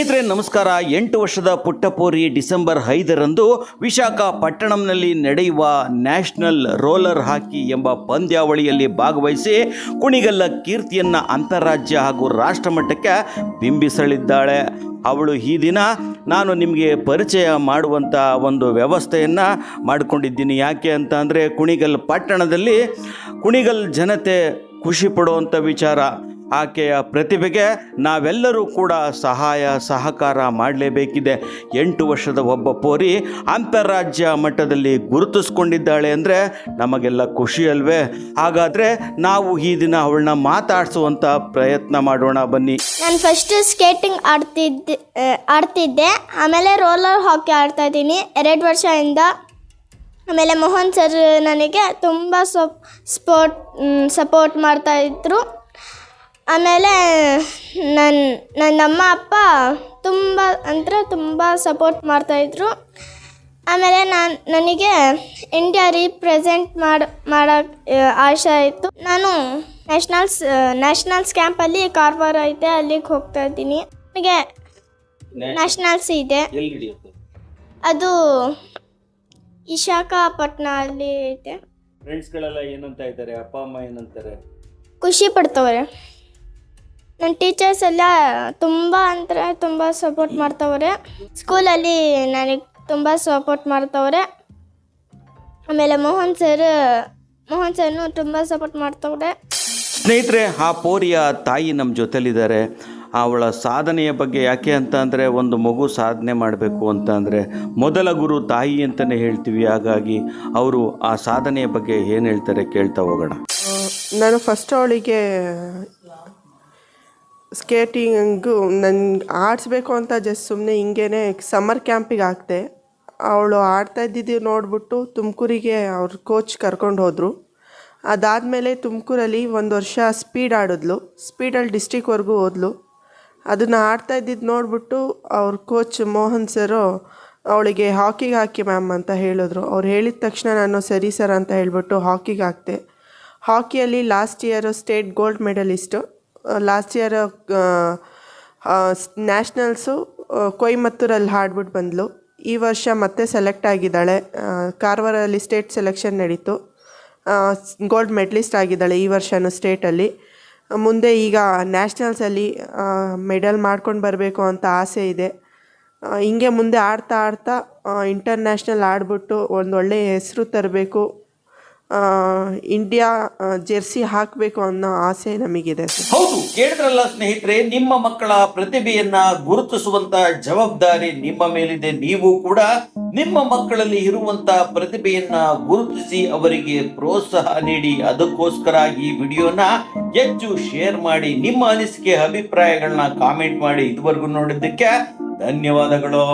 ಸ್ನೇಹಿತರೆ, ನಮಸ್ಕಾರ. ಎಂಟು ವರ್ಷದ ಪುಟ್ಟಪೋರಿ ಡಿಸೆಂಬರ್ ಐದರಂದು ವಿಶಾಖಪಟ್ಟಣಂನಲ್ಲಿ ನಡೆಯುವ ನ್ಯಾಷನಲ್ ರೋಲರ್ ಹಾಕಿ ಎಂಬ ಪಂದ್ಯಾವಳಿಯಲ್ಲಿ ಭಾಗವಹಿಸಿ ಕುಣಿಗಲ್ಲ ಕೀರ್ತಿಯನ್ನು ಅಂತಾರಾಜ್ಯ ಹಾಗೂ ರಾಷ್ಟ್ರಮಟ್ಟಕ್ಕೆ ಬಿಂಬಿಸಲಿದ್ದಾಳೆ. ಅವಳು ಈ ದಿನ ನಾನು ನಿಮಗೆ ಪರಿಚಯ ಮಾಡುವಂಥ ಒಂದು ವ್ಯವಸ್ಥೆಯನ್ನು ಮಾಡಿಕೊಂಡಿದ್ದೀನಿ. ಯಾಕೆ ಅಂತ ಅಂದರೆ ಕುಣಿಗಲ್ ಪಟ್ಟಣದಲ್ಲಿ ಕುಣಿಗಲ್ ಜನತೆ ಖುಷಿ ಪಡುವಂಥ ವಿಚಾರ. ಆಕೆಯ ಪ್ರತಿಭೆಗೆ ನಾವೆಲ್ಲರೂ ಕೂಡ ಸಹಾಯ ಸಹಕಾರ ಮಾಡಲೇಬೇಕಿದೆ. ಎಂಟು ವರ್ಷದ ಒಬ್ಬ ಪೋರಿ ಅಂತಾರಾಜ್ಯ ಮಟ್ಟದಲ್ಲಿ ಗುರುತಿಸ್ಕೊಂಡಿದ್ದಾಳೆ ಅಂದರೆ ನಮಗೆಲ್ಲ ಖುಷಿ ಅಲ್ವೇ? ಹಾಗಾದರೆ ನಾವು ಈ ದಿನ ಅವಳನ್ನ ಮಾತಾಡಿಸುವಂಥ ಪ್ರಯತ್ನ ಮಾಡೋಣ ಬನ್ನಿ. ನಾನು ಫಸ್ಟ್ ಸ್ಕೇಟಿಂಗ್ ಆಡ್ತಿದ್ದೆ ಆಡ್ತಿದ್ದೆ. ಆಮೇಲೆ ರೋಲರ್ ಹಾಕಿ ಆಡ್ತಾ ಇದ್ದೀನಿ. ಎರಡು ವರ್ಷದಿಂದ. ಆಮೇಲೆ ಮೋಹನ್ ಸರ್ ನನಗೆ ತುಂಬ ಸಪ್ ಸ್ಪೋರ್ಟ್ ಸಪೋರ್ಟ್ ಮಾಡ್ತಾಯಿದ್ರು ಆಮೇಲೆ ನನ್ನ ನನ್ನ ಅಮ್ಮ ಅಪ್ಪ ತುಂಬ ಅಂದರೆ ತುಂಬ ಸಪೋರ್ಟ್ ಮಾಡ್ತಾಯಿದ್ರು ಆಮೇಲೆ ನಾನು ನನಗೆ ಇಂಡಿಯಾ ರೀಪ್ರೆಸೆಂಟ್ ಮಾಡಿ ಮಾಡೋಕ್ಕೆ ಆಸೆ ಆಯಿತು ನಾನು ನ್ಯಾಷನಲ್ಸ್ ನ್ಯಾಷನಲ್ಸ್ ಕ್ಯಾಂಪಲ್ಲಿ ಕಾರ್ವಾರ ಐತೆ ಅಲ್ಲಿಗೆ ಹೋಗ್ತಾ ಇದ್ದೀನಿ. ನನಗೆ ನ್ಯಾಷನಲ್ಸ್ ಇದೆ. ಅದು ವಿಶಾಖಪಟ್ಟಣ ಅಲ್ಲಿ ಐತೆ ಫ್ರೆಂಡ್ಸ್ಗಳೆಲ್ಲ ಏನಂತ ಇದ್ದಾರೆ? ಅಪ್ಪ ಅಮ್ಮ ಏನಂತಾರೆ? ಖುಷಿ ಪಡ್ತವ್ರೆ. ನನ್ನ ಟೀಚರ್ಸ್ ಎಲ್ಲ ತುಂಬ ಅಂದರೆ ತುಂಬ ಸಪೋರ್ಟ್ ಮಾಡ್ತವ್ರೆ. ಸ್ಕೂಲಲ್ಲಿ ನನಗೆ ತುಂಬ ಸಪೋರ್ಟ್ ಮಾಡ್ತವ್ರೆ. ಆಮೇಲೆ ಮೋಹನ್ ಸರ್ ಮೋಹನ್ ಸರ್ನು ತುಂಬ ಸಪೋರ್ಟ್ ಮಾಡ್ತವ್ರೆ. ಸ್ನೇಹಿತರೆ ಆ ಪೋರಿಯ ತಾಯಿ ನಮ್ಮ ಜೊತೆಲಿದ್ದಾರೆ. ಅವಳ ಸಾಧನೆಯ ಬಗ್ಗೆ ಯಾಕೆ ಅಂತ ಅಂದರೆ ಒಂದು ಮಗು ಸಾಧನೆ ಮಾಡಬೇಕು ಅಂತ ಅಂದರೆ ಮೊದಲ ಗುರು ತಾಯಿ ಅಂತಲೇ ಹೇಳ್ತೀವಿ. ಹಾಗಾಗಿ ಅವರು ಆ ಸಾಧನೆಯ ಬಗ್ಗೆ ಏನು ಹೇಳ್ತಾರೆ ಕೇಳ್ತಾ ಹೋಗೋಣ. ನಾನು ಫಸ್ಟ್ ಅವಳಿಗೆ ಸ್ಕೇಟಿಂಗು ನನ್ಗೆ ಆಡಿಸ್ಬೇಕು ಅಂತ ಜಸ್ಟ್ ಸುಮ್ಮನೆ ಹಿಂಗೇ ಸಮ್ಮರ್ ಕ್ಯಾಂಪಿಗೆ ಹಾಕ್ದೆ. ಅವಳು ಆಡ್ತಾ ಇದ್ದಿದ್ದು ನೋಡಿಬಿಟ್ಟು ತುಮಕೂರಿಗೆ ಅವ್ರ ಕೋಚ್ ಕರ್ಕೊಂಡು ಹೋದರು. ಅದಾದಮೇಲೆ ತುಮಕೂರಲ್ಲಿ ಒಂದು ವರ್ಷ ಸ್ಪೀಡ್ ಆಡಿದ್ಲು. ಸ್ಪೀಡಲ್ಲಿ ಡಿಸ್ಟಿಕ್ವರೆಗೂ ಹೋದ್ಲು. ಅದನ್ನು ಆಡ್ತಾ ಇದ್ದಿದ್ದು ನೋಡಿಬಿಟ್ಟು ಅವ್ರ ಕೋಚ್ ಮೋಹನ್ ಸರು ಅವಳಿಗೆ ಹಾಕಿಗೆ ಹಾಕಿ ಮ್ಯಾಮ್ ಅಂತ ಹೇಳಿದ್ರು. ಅವ್ರು ಹೇಳಿದ ತಕ್ಷಣ ನಾನು ಸರಿ ಸರ್ ಅಂತ ಹೇಳಿಬಿಟ್ಟು ಹಾಕಿಗೆ ಹಾಕಿದೆ. ಹಾಕಿಯಲ್ಲಿ last year state gold medalist last year nationals ಕೊಯಮತ್ತೂರಲ್ಲಿ ಹಾಡ್ಬಿಟ್ಟು ಬಂದಳು ಈ ವರ್ಷ ಮತ್ತೆ ಸೆಲೆಕ್ಟ್ ಆಗಿದ್ದಾಳೆ. ಕಾರವಾರಲ್ಲಿ ಸ್ಟೇಟ್ ಸೆಲೆಕ್ಷನ್ ನಡೀತು. ಗೋಲ್ಡ್ ಮೆಡ್ಲಿಸ್ಟ್ ಆಗಿದ್ದಾಳೆ ಈ ವರ್ಷನೂ ಸ್ಟೇಟಲ್ಲಿ ಮುಂದೆ ಈಗ ನ್ಯಾಷನಲ್ಸಲ್ಲಿ ಮೆಡಲ್ ಮಾಡ್ಕೊಂಡು ಬರಬೇಕು ಅಂತ ಆಸೆ ಇದೆ. ಹಿಂಗೆ ಮುಂದೆ ಆಡ್ತಾ ಆಡ್ತಾ ಇಂಟರ್ನ್ಯಾಷನಲ್ ಆಡ್ಬಿಟ್ಟು ಒಂದು ಒಳ್ಳೆಯ ಹೆಸರು ತರಬೇಕು. ಇಂಡಿಯಾ ಜೆರ್ಸಿ ಹಾಕಬೇಕು ಅನ್ನೋ ಆಸೆ ನಮಗಿದೆ ಹೌದು, ಕೇಳಿದ್ರಲ್ಲ ಸ್ನೇಹಿತರೆ, ನಿಮ್ಮ ಮಕ್ಕಳ ಪ್ರತಿಭೆಯನ್ನ ಗುರುತಿಸುವಂತ ಜವಾಬ್ದಾರಿ ನಿಮ್ಮ ಮೇಲಿದೆ. ನೀವು ಕೂಡ ನಿಮ್ಮ ಮಕ್ಕಳಲ್ಲಿ ಇರುವಂತ ಪ್ರತಿಭೆಯನ್ನ ಗುರುತಿಸಿ ಅವರಿಗೆ ಪ್ರೋತ್ಸಾಹ ನೀಡಿ. ಅದಕ್ಕೋಸ್ಕರ ಈ ವಿಡಿಯೋನ ಹೆಚ್ಚು ಶೇರ್ ಮಾಡಿ, ನಿಮ್ಮ ಅನಿಸಿಕೆ, ಅಭಿಪ್ರಾಯಗಳನ್ನ ಕಾಮೆಂಟ್ ಮಾಡಿ ಇದುವರೆಗೂ ನೋಡಿದ್ದಕ್ಕೆ ಧನ್ಯವಾದಗಳು.